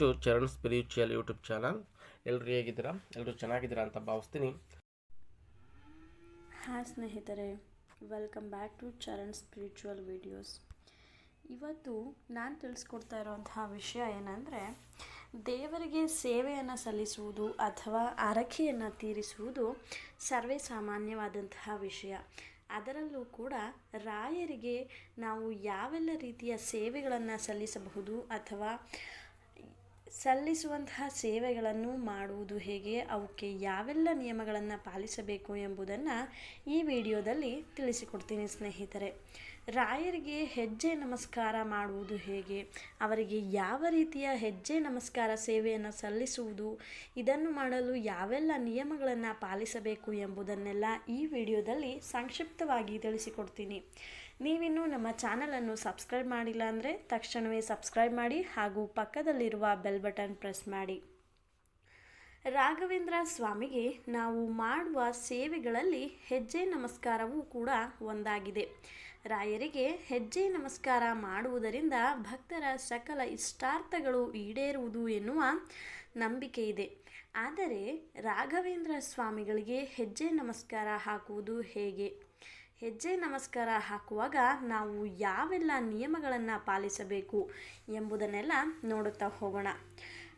To Charan spiritual YouTube channel. ಎಲ್ಲರೂ ಹೇಗಿದ್ದೀರಾ? ಎಲ್ಲರೂ ಚೆನ್ನಾಗಿದ್ದೀರಾ ಅಂತ ಭಾವಿಸ್ತೀನಿ. ಹಾಯ್ ಸ್ನೇಹಿತರೆ welcome back to Charan spiritual videos ಇವತ್ತು ನಾನು ತಿಳಿಸ್ಕೊಡ್ತಾ ಇರೋಂತಹ ವಿಷಯ ಏನಂದರೆ, ದೇವರಿಗೆ ಸೇವೆಯನ್ನು ಸಲ್ಲಿಸುವುದು ಅಥವಾ ಅರಕೆಯನ್ನು ತೀರಿಸುವುದು ಸರ್ವೇ ಸಾಮಾನ್ಯವಾದಂತಹ ವಿಷಯ. ಅದರಲ್ಲೂ ಕೂಡ ರಾಯರಿಗೆ ನಾವು ಯಾವೆಲ್ಲ ರೀತಿಯ ಸೇವೆಗಳನ್ನು ಸಲ್ಲಿಸಬಹುದು ಅಥವಾ ಸಲ್ಲಿಸುವಂತಹ ಸೇವೆಗಳನ್ನು ಮಾಡುವುದು ಹೇಗೆ, ಅವಕ್ಕೆ ಯಾವೆಲ್ಲ ನಿಯಮಗಳನ್ನು ಪಾಲಿಸಬೇಕು ಎಂಬುದನ್ನು ಈ ವಿಡಿಯೋದಲ್ಲಿ ತಿಳಿಸಿಕೊಡ್ತೀನಿ ಸ್ನೇಹಿತರೆ. ರಾಯರಿಗೆ ಹೆಜ್ಜೆ ನಮಸ್ಕಾರ ಮಾಡುವುದು ಹೇಗೆ, ಅವರಿಗೆ ಯಾವ ರೀತಿಯ ಹೆಜ್ಜೆ ನಮಸ್ಕಾರ ಸೇವೆಯನ್ನು ಸಲ್ಲಿಸುವುದು, ಇದನ್ನು ಮಾಡಲು ಯಾವೆಲ್ಲ ನಿಯಮಗಳನ್ನು ಪಾಲಿಸಬೇಕು ಎಂಬುದನ್ನೆಲ್ಲ ಈ ವಿಡಿಯೋದಲ್ಲಿ ಸಂಕ್ಷಿಪ್ತವಾಗಿ ತಿಳಿಸಿಕೊಡ್ತೀನಿ. ನೀವಿನ್ನೂ ನಮ್ಮ ಚಾನಲನ್ನು ಸಬ್ಸ್ಕ್ರೈಬ್ ಮಾಡಿಲ್ಲ ಅಂದರೆ ತಕ್ಷಣವೇ ಸಬ್ಸ್ಕ್ರೈಬ್ ಮಾಡಿ ಹಾಗೂ ಪಕ್ಕದಲ್ಲಿರುವ ಬೆಲ್ ಬಟನ್ ಪ್ರೆಸ್ ಮಾಡಿ. ರಾಘವೇಂದ್ರ ಸ್ವಾಮಿಗೆ ನಾವು ಮಾಡುವ ಸೇವೆಗಳಲ್ಲಿ ಹೆಜ್ಜೆ ನಮಸ್ಕಾರವೂ ಕೂಡ ಒಂದಾಗಿದೆ. ರಾಯರಿಗೆ ಹೆಜ್ಜೆ ನಮಸ್ಕಾರ ಮಾಡುವುದರಿಂದ ಭಕ್ತರ ಸಕಲ ಇಷ್ಟಾರ್ಥಗಳು ಈಡೇರುವುದು ಎನ್ನುವ ನಂಬಿಕೆ ಇದೆ. ಆದರೆ ರಾಘವೇಂದ್ರ ಸ್ವಾಮಿಗಳಿಗೆ ಹೆಜ್ಜೆ ನಮಸ್ಕಾರ ಹಾಕುವುದು ಹೇಗೆ? ಹೆಜ್ಜೆ ನಮಸ್ಕಾರ ಹಾಕುವಾಗ ನಾವು ಯಾವೆಲ್ಲ ನಿಯಮಗಳನ್ನು ಪಾಲಿಸಬೇಕು ಎಂಬುದನ್ನೆಲ್ಲ ನೋಡುತ್ತಾ ಹೋಗೋಣ.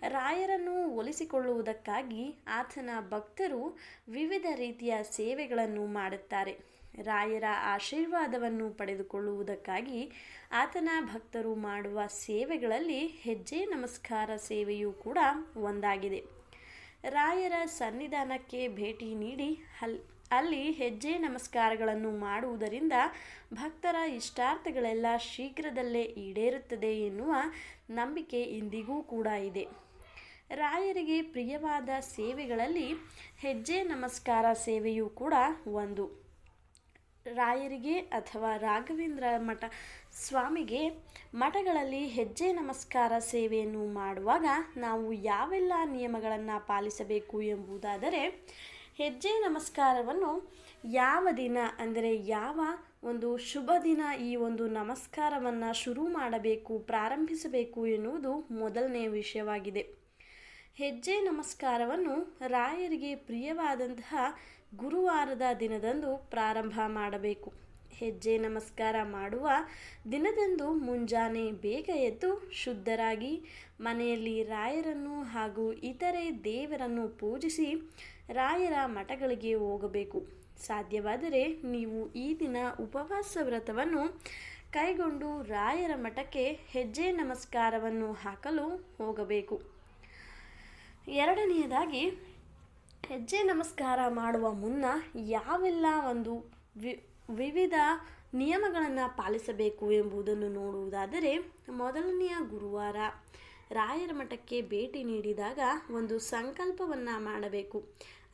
ರಾಯರನ್ನು ಒಲಿಸಿಕೊಳ್ಳುವುದಕ್ಕಾಗಿ ಆತನ ಭಕ್ತರು ವಿವಿಧ ರೀತಿಯ ಸೇವೆಗಳನ್ನು ಮಾಡುತ್ತಾರೆ. ರಾಯರ ಆಶೀರ್ವಾದವನ್ನು ಪಡೆದುಕೊಳ್ಳುವುದಕ್ಕಾಗಿ ಆತನ ಭಕ್ತರು ಮಾಡುವ ಸೇವೆಗಳಲ್ಲಿ ಹೆಜ್ಜೆ ನಮಸ್ಕಾರ ಸೇವೆಯೂ ಕೂಡ ಒಂದಾಗಿದೆ. ರಾಯರ ಸನ್ನಿಧಾನಕ್ಕೆ ಭೇಟಿ ನೀಡಿ ಹಲ್ ಅಲ್ಲಿ ಹೆಜ್ಜೆ ನಮಸ್ಕಾರಗಳನ್ನು ಮಾಡುವುದರಿಂದ ಭಕ್ತರ ಇಷ್ಟಾರ್ಥಗಳೆಲ್ಲ ಶೀಘ್ರದಲ್ಲೇ ಈಡೇರುತ್ತದೆ ಎನ್ನುವ ನಂಬಿಕೆ ಇಂದಿಗೂ ಕೂಡ ಇದೆ. ರಾಯರಿಗೆ ಪ್ರಿಯವಾದ ಸೇವೆಗಳಲ್ಲಿ ಹೆಜ್ಜೆ ನಮಸ್ಕಾರ ಸೇವೆಯೂ ಕೂಡ ಒಂದು. ರಾಯರಿಗೆ ಅಥವಾ ರಾಘವೇಂದ್ರ ಮಠ ಸ್ವಾಮಿಗೆ ಮಠಗಳಲ್ಲಿ ಹೆಜ್ಜೆ ನಮಸ್ಕಾರ ಸೇವೆಯನ್ನು ಮಾಡುವಾಗ ನಾವು ಯಾವೆಲ್ಲ ನಿಯಮಗಳನ್ನು ಪಾಲಿಸಬೇಕು ಎಂಬುದಾದರೆ ಹೆಜ್ಜೆ ನಮಸ್ಕಾರವನ್ನು ಯಾವ ದಿನ ಅಂದರೆ ಯಾವ ಒಂದು ಶುಭ ದಿನ ಈ ಒಂದು ನಮಸ್ಕಾರವನ್ನು ಶುರು ಮಾಡಬೇಕು, ಪ್ರಾರಂಭಿಸಬೇಕು ಎನ್ನುವುದು ಮೊದಲನೇ ವಿಷಯವಾಗಿದೆ. ಹೆಜ್ಜೆ ನಮಸ್ಕಾರವನ್ನು ರಾಯರಿಗೆ ಪ್ರಿಯವಾದಂತಹ ಗುರುವಾರದ ದಿನದಂದು ಪ್ರಾರಂಭ ಮಾಡಬೇಕು. ಹೆಜ್ಜೆ ನಮಸ್ಕಾರ ಮಾಡುವ ದಿನದಂದು ಮುಂಜಾನೆ ಬೇಗ ಎದ್ದು ಶುದ್ಧರಾಗಿ ಮನೆಯಲ್ಲಿ ರಾಯರನ್ನು ಹಾಗೂ ಇತರೆ ದೇವರನ್ನು ಪೂಜಿಸಿ ರಾಯರ ಮಠಗಳಿಗೆ ಹೋಗಬೇಕು. ಸಾಧ್ಯವಾದರೆ ನೀವು ಈ ದಿನ ಉಪವಾಸ ವ್ರತವನ್ನು ಕೈಗೊಂಡು ರಾಯರ ಮಠಕ್ಕೆ ಹೆಜ್ಜೆ ನಮಸ್ಕಾರವನ್ನು ಹಾಕಲು ಹೋಗಬೇಕು. ಎರಡನೆಯದಾಗಿ, ಹೆಜ್ಜೆ ನಮಸ್ಕಾರ ಮಾಡುವ ಮುನ್ನ ಯಾವೆಲ್ಲ ಒಂದು ವಿ, ವಿವಿಧ ನಿಯಮಗಳನ್ನು ಪಾಲಿಸಬೇಕು ಎಂಬುದನ್ನು ನೋಡುವುದಾದರೆ, ಮೊದಲನೆಯ ಗುರುವಾರ ರಾಯರ ಮಠಕ್ಕೆ ಭೇಟಿ ನೀಡಿದಾಗ ಒಂದು ಸಂಕಲ್ಪವನ್ನು ಮಾಡಬೇಕು.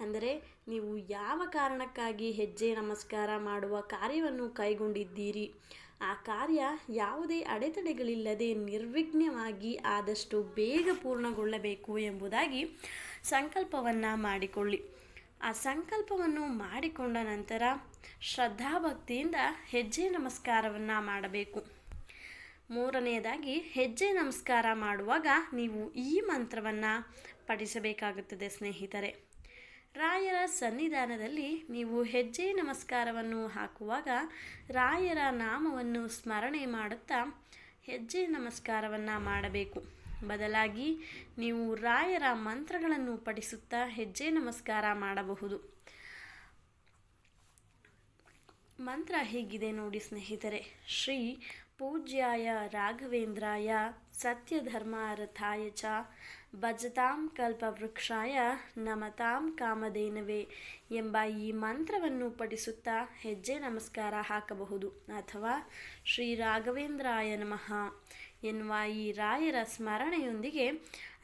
ಅಂದರೆ ನೀವು ಯಾವ ಕಾರಣಕ್ಕಾಗಿ ಹೆಜ್ಜೆ ನಮಸ್ಕಾರ ಮಾಡುವ ಕಾರ್ಯವನ್ನು ಕೈಗೊಂಡಿದ್ದೀರಿ? ಆ ಕಾರ್ಯ ಯಾವುದೇ ಅಡೆತಡೆಗಳಿಲ್ಲದೆ ನಿರ್ವಿಘ್ನವಾಗಿ ಆದಷ್ಟು ಬೇಗ ಪೂರ್ಣಗೊಳ್ಳಬೇಕು ಎಂಬುದಾಗಿ ಸಂಕಲ್ಪವನ್ನು ಮಾಡಿಕೊಳ್ಳಿ. ಆ ಸಂಕಲ್ಪವನ್ನು ಮಾಡಿಕೊಂಡ ನಂತರ ಶ್ರದ್ಧಾಭಕ್ತಿಯಿಂದ ಹೆಜ್ಜೆ ನಮಸ್ಕಾರವನ್ನು ಮಾಡಬೇಕು. ಮೂರನೆಯದಾಗಿ, ಹೆಜ್ಜೆ ನಮಸ್ಕಾರ ಮಾಡುವಾಗ ನೀವು ಈ ಮಂತ್ರವನ್ನು ಪಠಿಸಬೇಕಾಗುತ್ತದೆ, ಸ್ನೇಹಿತರೆ. ರಾಯರ ಸನ್ನಿಧಾನದಲ್ಲಿ ನೀವು ಹೆಜ್ಜೆ ನಮಸ್ಕಾರವನ್ನು ಹಾಕುವಾಗ ರಾಯರ ನಾಮವನ್ನು ಸ್ಮರಣೆ ಮಾಡುತ್ತಾ ಹೆಜ್ಜೆ ನಮಸ್ಕಾರವನ್ನು ಮಾಡಬೇಕು. ಬದಲಾಗಿ ನೀವು ರಾಯರ ಮಂತ್ರಗಳನ್ನು ಪಠಿಸುತ್ತಾ ಹೆಜ್ಜೆ ನಮಸ್ಕಾರ ಮಾಡಬಹುದು. ಮಂತ್ರ ಹೀಗಿದೆ ನೋಡಿ ಸ್ನೇಹಿತರೆ. ಶ್ರೀ ಪೂಜ್ಯಾಯ ರಾಘವೇಂದ್ರಾಯ ಸತ್ಯಧರ್ಮಾರಥಾಯ ಚ ಭಜತಾಂ ಕಲ್ಪವೃಕ್ಷಾಯ ನಮತಾಂ ಕಾಮಧೇನವೇ ಎಂಬ ಈ ಮಂತ್ರವನ್ನು ಪಠಿಸುತ್ತಾ ಹೆಜ್ಜೆ ನಮಸ್ಕಾರ ಹಾಕಬಹುದು. ಅಥವಾ ಶ್ರೀ ರಾಘವೇಂದ್ರಾಯ ನಮಃ ಎನ್ನುವ ಈ ರಾಯರ ಸ್ಮರಣೆಯೊಂದಿಗೆ,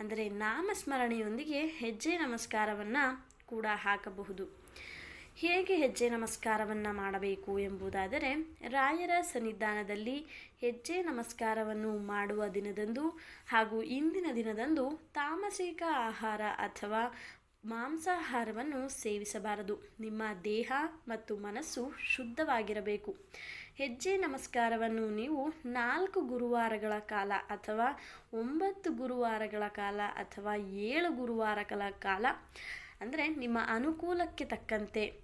ಅಂದರೆ ನಾಮಸ್ಮರಣೆಯೊಂದಿಗೆ ಹೆಜ್ಜೆ ನಮಸ್ಕಾರವನ್ನು ಕೂಡ ಹಾಕಬಹುದು. ಹೇಗೆ ಹೆಜ್ಜೆ ನಮಸ್ಕಾರವನ್ನು ಮಾಡಬೇಕು ಎಂಬುದಾದರೆ ರಾಯರ ಸನ್ನಿಧಾನದಲ್ಲಿ ಹೆಜ್ಜೆ ನಮಸ್ಕಾರವನ್ನು ಮಾಡುವ ದಿನದಂದು ಹಾಗೂ ಇಂದಿನ ದಿನದಂದು ತಾಮಸಿಕ ಆಹಾರ ಅಥವಾ ಮಾಂಸಾಹಾರವನ್ನು ಸೇವಿಸಬಾರದು. ನಿಮ್ಮ ದೇಹ ಮತ್ತು ಮನಸ್ಸು ಶುದ್ಧವಾಗಿರಬೇಕು. ಹೆಜ್ಜೆ ನಮಸ್ಕಾರವನ್ನು ನೀವು ನಾಲ್ಕು ಗುರುವಾರಗಳ ಕಾಲ ಅಥವಾ ಒಂಬತ್ತು ಗುರುವಾರಗಳ ಕಾಲ ಅಥವಾ ಏಳು ಗುರುವಾರಗಳ ಕಾಲ, ಅಂದರೆ ನಿಮ್ಮ ಅನುಕೂಲಕ್ಕೆ ತಕ್ಕಂತೆ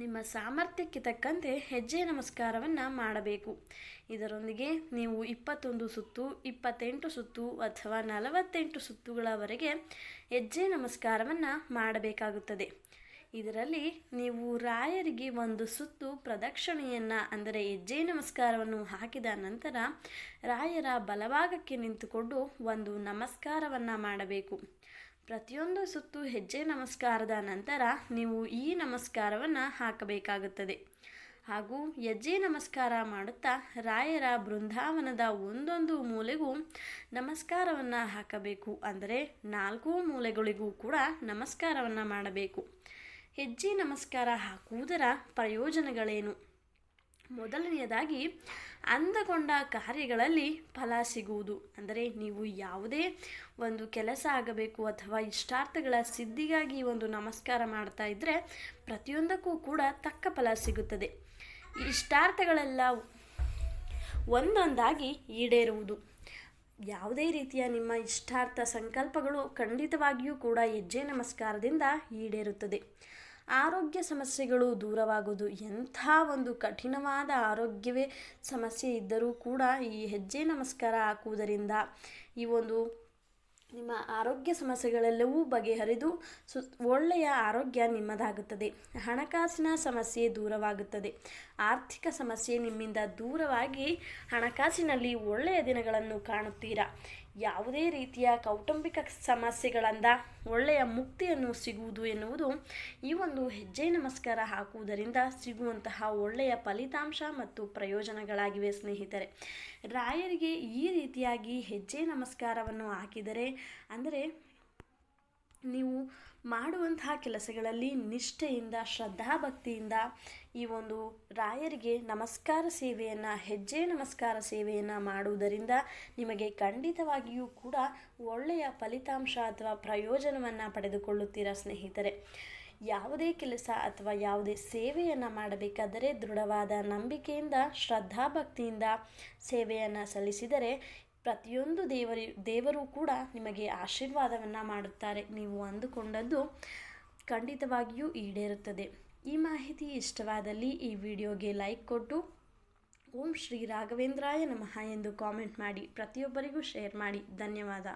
ನಿಮ್ಮ ಸಾಮರ್ಥ್ಯಕ್ಕೆ ತಕ್ಕಂತೆ ಹೆಜ್ಜೆ ನಮಸ್ಕಾರವನ್ನು ಮಾಡಬೇಕು. ಇದರೊಂದಿಗೆ ನೀವು ಇಪ್ಪತ್ತೊಂದು ಸುತ್ತು, ಇಪ್ಪತ್ತೆಂಟು ಸುತ್ತು ಅಥವಾ ನಲವತ್ತೆಂಟು ಸುತ್ತುಗಳವರೆಗೆ ಹೆಜ್ಜೆ ನಮಸ್ಕಾರವನ್ನು ಮಾಡಬೇಕಾಗುತ್ತದೆ. ಇದರಲ್ಲಿ ನೀವು ರಾಯರಿಗೆ ಒಂದು ಸುತ್ತು ಪ್ರದಕ್ಷಿಣೆಯನ್ನು, ಅಂದರೆ ಹೆಜ್ಜೆ ನಮಸ್ಕಾರವನ್ನು ಹಾಕಿದ ನಂತರ ರಾಯರ ಬಲಭಾಗಕ್ಕೆ ನಿಂತುಕೊಂಡು ಒಂದು ನಮಸ್ಕಾರವನ್ನು ಮಾಡಬೇಕು. ಪ್ರತಿಯೊಂದು ಸುತ್ತು ಹೆಜ್ಜೆ ನಮಸ್ಕಾರದ ನಂತರ ನೀವು ಈ ನಮಸ್ಕಾರವನ್ನು ಹಾಕಬೇಕಾಗುತ್ತದೆ. ಹಾಗೂ ಹೆಜ್ಜೆ ನಮಸ್ಕಾರ ಮಾಡುತ್ತಾ ರಾಯರ ಬೃಂದಾವನದ ಒಂದೊಂದು ಮೂಲೆಗೂ ನಮಸ್ಕಾರವನ್ನು ಹಾಕಬೇಕು. ಅಂದರೆ ನಾಲ್ಕು ಮೂಲೆಗಳಿಗೂ ಕೂಡ ನಮಸ್ಕಾರವನ್ನು ಮಾಡಬೇಕು. ಹೆಜ್ಜೆ ನಮಸ್ಕಾರ ಹಾಕುವುದರ ಪ್ರಯೋಜನಗಳೇನು? ಮೊದಲನೆಯದಾಗಿ ಅಂದಗೊಂಡ ಕಾರ್ಯಗಳಲ್ಲಿ ಫಲ ಸಿಗುವುದು. ಅಂದರೆ ನೀವು ಯಾವುದೇ ಒಂದು ಕೆಲಸ ಆಗಬೇಕು ಅಥವಾ ಇಷ್ಟಾರ್ಥಗಳ ಸಿದ್ಧಿಗಾಗಿ ಒಂದು ನಮಸ್ಕಾರ ಮಾಡ್ತಾ ಇದ್ದರೆ ಪ್ರತಿಯೊಂದಕ್ಕೂ ಕೂಡ ತಕ್ಕ ಫಲ ಸಿಗುತ್ತದೆ. ಇಷ್ಟಾರ್ಥಗಳೆಲ್ಲ ಒಂದೊಂದಾಗಿ ಈಡೇರುವುದು. ಯಾವುದೇ ರೀತಿಯ ನಿಮ್ಮ ಇಷ್ಟಾರ್ಥ ಸಂಕಲ್ಪಗಳು ಖಂಡಿತವಾಗಿಯೂ ಕೂಡ ಹೆಜ್ಜೆ ನಮಸ್ಕಾರದಿಂದ ಈಡೇರುತ್ತದೆ. ಆರೋಗ್ಯ ಸಮಸ್ಯೆಗಳು ದೂರವಾಗುವುದು ಎಂಥ ಒಂದು ಕಠಿಣವಾದ ಆರೋಗ್ಯವೇ ಸಮಸ್ಯೆ ಇದ್ದರೂ ಕೂಡ ಈ ಹೆಜ್ಜೆ ನಮಸ್ಕಾರ ಹಾಕುವುದರಿಂದ ಈ ಒಂದು ನಿಮ್ಮ ಆರೋಗ್ಯ ಸಮಸ್ಯೆಗಳೆಲ್ಲವೂ ಬಗೆಹರಿದು ಸು ಒಳ್ಳೆಯ ಆರೋಗ್ಯ ನಿಮ್ಮದಾಗುತ್ತದೆ. ಹಣಕಾಸಿನ ಸಮಸ್ಯೆ ದೂರವಾಗುತ್ತದೆ. ಆರ್ಥಿಕ ಸಮಸ್ಯೆ ನಿಮ್ಮಿಂದ ದೂರವಾಗಿ ಹಣಕಾಸಿನಲ್ಲಿ ಒಳ್ಳೆಯ ದಿನಗಳನ್ನು ಕಾಣುತ್ತೀರಾ? ಯಾವುದೇ ರೀತಿಯ ಕೌಟುಂಬಿಕ ಸಮಸ್ಯೆಗಳಿಂದ ಒಳ್ಳೆಯ ಮುಕ್ತಿಯನ್ನು ಸಿಗುವುದು ಎನ್ನುವುದು ಈ ಒಂದು ಹೆಜ್ಜೆ ನಮಸ್ಕಾರ ಹಾಕುವುದರಿಂದ ಸಿಗುವಂತಹ ಒಳ್ಳೆಯ ಫಲಿತಾಂಶ ಮತ್ತು ಪ್ರಯೋಜನಗಳಾಗಿವೆ, ಸ್ನೇಹಿತರೆ. ರಾಯರಿಗೆ ಈ ರೀತಿಯಾಗಿ ಹೆಜ್ಜೆ ನಮಸ್ಕಾರವನ್ನು ಹಾಕಿದರೆ, ಅಂದರೆ ನೀವು ಮಾಡುವಂತಹ ಕೆಲಸಗಳಲ್ಲಿ ನಿಷ್ಠೆಯಿಂದ, ಶ್ರದ್ಧಾಭಕ್ತಿಯಿಂದ ಈ ಒಂದು ರಾಯರಿಗೆ ನಮಸ್ಕಾರ ಸೇವೆಯನ್ನು, ಹೆಜ್ಜೆ ನಮಸ್ಕಾರ ಸೇವೆಯನ್ನು ಮಾಡುವುದರಿಂದ ನಿಮಗೆ ಖಂಡಿತವಾಗಿಯೂ ಕೂಡ ಒಳ್ಳೆಯ ಫಲಿತಾಂಶ ಅಥವಾ ಪ್ರಯೋಜನವನ್ನು ಪಡೆದುಕೊಳ್ಳುತ್ತೀರಾ ಸ್ನೇಹಿತರೆ. ಯಾವುದೇ ಕೆಲಸ ಅಥವಾ ಯಾವುದೇ ಸೇವೆಯನ್ನು ಮಾಡಬೇಕಾದರೆ ದೃಢವಾದ ನಂಬಿಕೆಯಿಂದ, ಶ್ರದ್ಧಾಭಕ್ತಿಯಿಂದ ಸೇವೆಯನ್ನು ಸಲ್ಲಿಸಿದರೆ ಪ್ರತಿಯೊಂದು ದೇವರಿ, ದೇವರು ಕೂಡ ನಿಮಗೆ ಆಶೀರ್ವಾದವನ್ನು ಮಾಡುತ್ತಾರೆ. ನೀವು ಅಂದುಕೊಂಡದ್ದು ಖಂಡಿತವಾಗಿಯೂ ಈಡೇರುತ್ತದೆ. ಈ ಮಾಹಿತಿ ಇಷ್ಟವಾದಲ್ಲಿ ಈ ವಿಡಿಯೋಗೆ ಲೈಕ್ ಕೊಟ್ಟು, ಓಂ ಶ್ರೀ ರಾಘವೇಂದ್ರಾಯ ನಮಃ ಎಂದು ಕಾಮೆಂಟ್ ಮಾಡಿ, ಪ್ರತಿಯೊಬ್ಬರಿಗೂ ಶೇರ್ ಮಾಡಿ. ಧನ್ಯವಾದ.